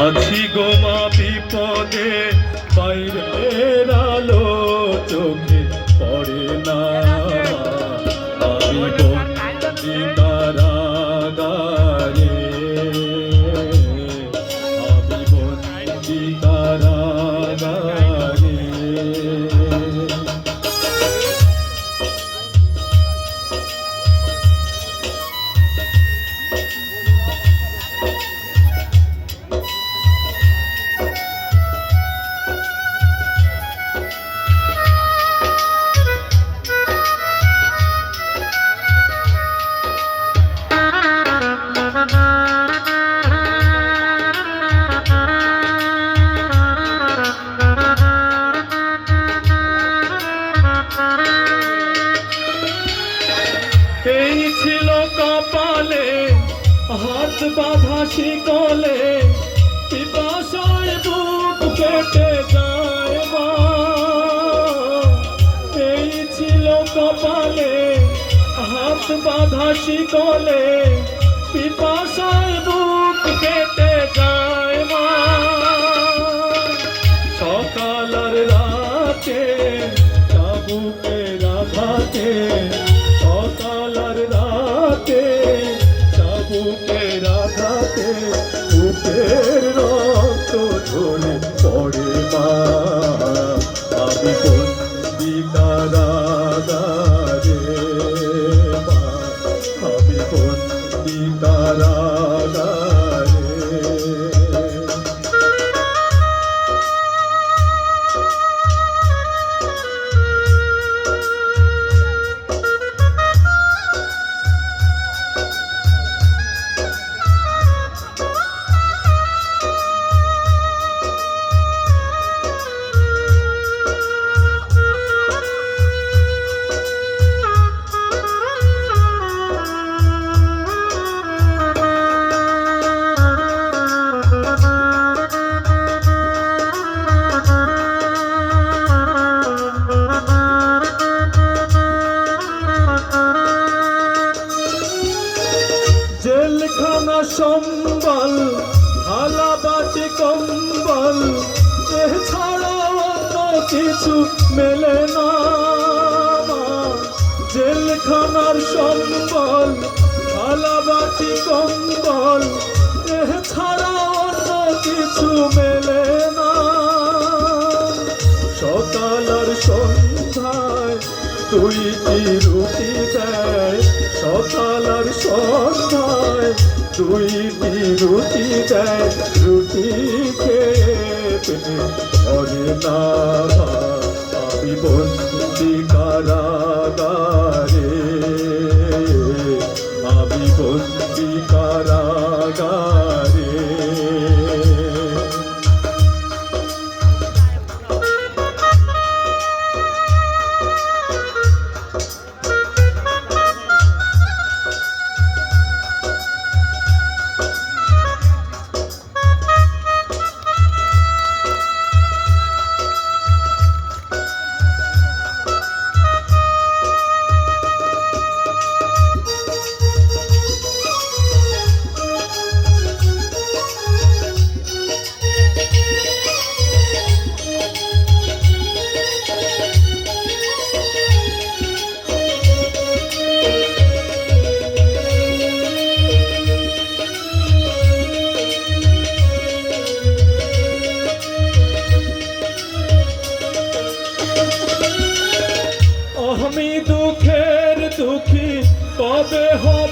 আছি গোমা বিপদে বাইরের আলো চোখে পড়ে না। হাত বাধা শিকলে পিপাসায় বুক কেটে যায় মা। এই ছিল কপালে হাত বাধা শিকলে পিপাসায় বুক কেটে আমি বন্দি কিছু মেলে না জেলখানার সম্বল হালাবাটি কম্বল এছাড়া কিছু মেলে না। সকাল আর সন্ধ্যায় দুইটি রুটি দেয়? সকাল আর সন্ধ্যায় দুইটি রুটি দেয়? রুটি খেয়ে ধরে না আমি বন্দি কারাগারে আমি বন্দি কারাগারে আমি দুঃখের দুঃখী কবে হব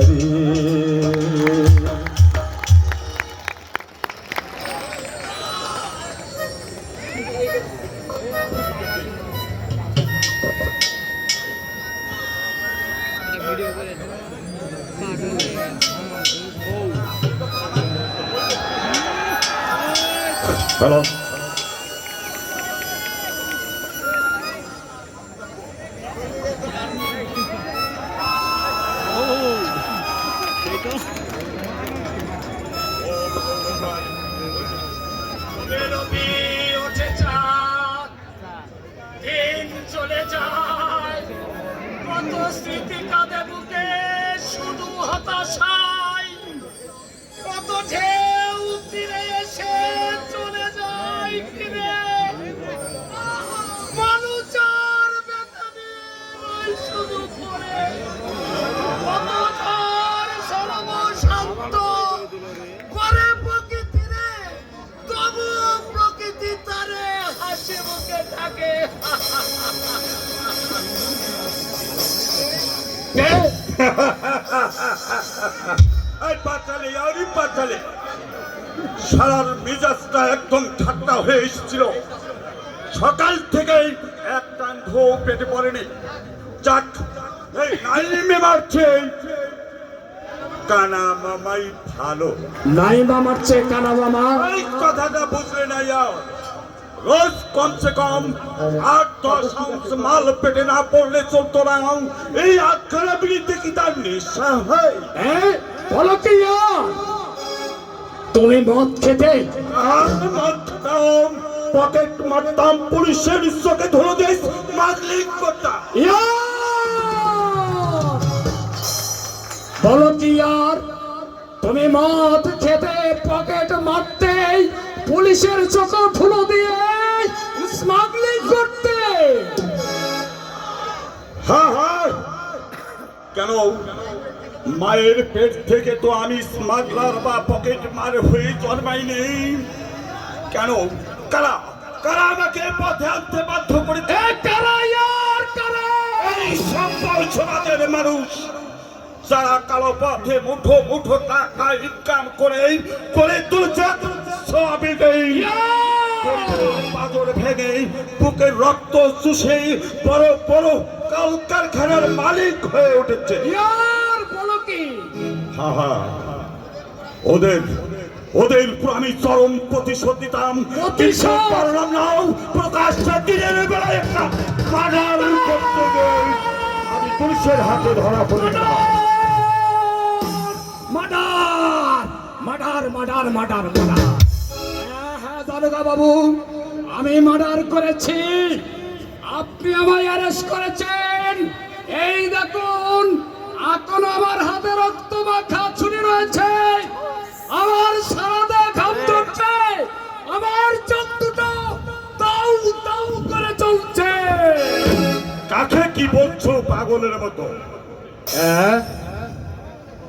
Hello. আরে সারার মেজাজটা একদম ঠান্ডা হয়ে এসেছিল। সকাল থেকে এক টান ধো পেটে পড়েনি। যাক এই নাইমে মারছে। কানা মামাই ভালো। নাই মামাচ্ছে কানা মামা। এই কথাটা বুঝলে না ইয়ার। রোজ কমসে কম আট দশ আউন্স মাল পেটে না পড়লে চলতো না। এই বিড়িতে কি তার নেশা হয়? হ্যাঁ? বলো কি তুমি মদ খেতে? আর মারতাম পকেট মারতাম পুলিশের চোখে ধরে দিয়ে স্মাগলিং করতাম! বলো কি আর? তুমি মদ খেতে পকেট মারতে পুলিশের চোখ ধুলো দিয়ে কেন? মায়ের পেট থেকে তো আমি স্মাগলার বা পকেট মার হয়ে জন্মাইনি। কেন? কারা? কারা আমাকে পথে আনতে বাধ্য করে এ কারা ইয়ার কারা? এই সম্পদ সমাজের মানুষ যারা কালো পথে মুঠো মুঠো টাকা ইনকাম করে করে তুলছে সবই নেই পাথর ভেঙে বুকের রক্ত চুষে বড় বড় কল কারখানার মালিক হয়ে উঠেছে। হা হা। ওদের ওদের উপর আমি চরম প্রতিশোধ দিতাম পারলাম না। প্রকাশ্যে দিনের বেলায় একটা মার্ডার করতে আমি পুলিশের হাতে ধরা পড়ে গেলাম। Murder murder murder murder murder হ্যাঁ হ্যাঁ দারোগা বাবু আমি মার্ডার করেছি। আপনি আমায় অ্যারেস্ট করেছেন। এই দেখুন এখন আমার হাতে রক্ত মাখা ছুরি রয়েছে। আমার সারাদা ঘাম ধরছে। আমার চোখ দুটো তাও তাও করে চলছে কাকে কি বলছো পাগলের মতো? হ্যাঁ?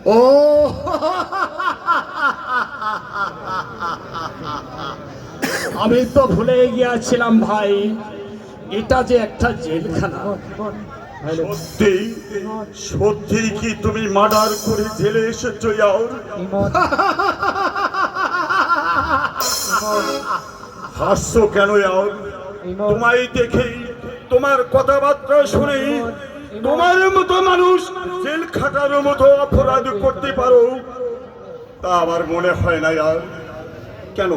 ও আমি তো ভুলে গিয়েছিলাম ভাই, এটা যে একটা জেলখানা। সত্যি? সত্যি কি তুমি মার্ডার করে জেলে এসেছ ইয়ার হাসছো কেন ইয়ার তোমায় দেখে, তোমার কথাবার্তা শুনে তোমার মতো মানুষ জেল খাটার মতো অপরাধ করতে পারো। তা আমার মনে হয় না ইয়ার কেন?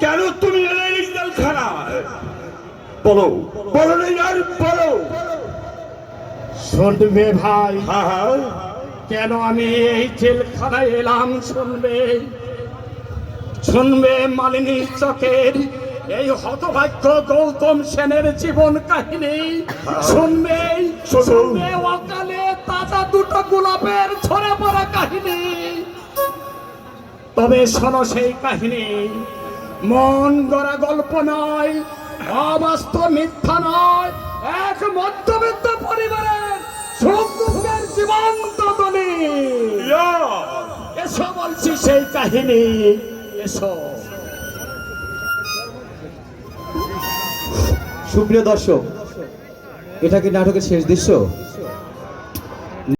কেন তুমি জেলখানায় বলো। বলো বলো। শুনবে ভাই। হ্যাঁ হ্যাঁ। কেন আমি এই জেলখানায় এলাম শুনবে? শুনবে মালিনী চকের এই হতভাগ্য গৌতম সেনের জীবন কাহিনী। শুনবে শুনবে অকালে তাজা দুটো গোলাপের ছড়ে পড়া কাহিনী। তবে শোনো সেই কাহিনী। মন গড়া গল্প নয় অবাস্তব মিথ্যা নয় এক মধ্যবিত্ত পরিবারের সুখ দুঃখের জীবন্ত ইয়া। এসো বলছি সেই কাহিনী এসো। সুপ্রিয় দর্শক এটা কি নাটকের শেষ দৃশ্য?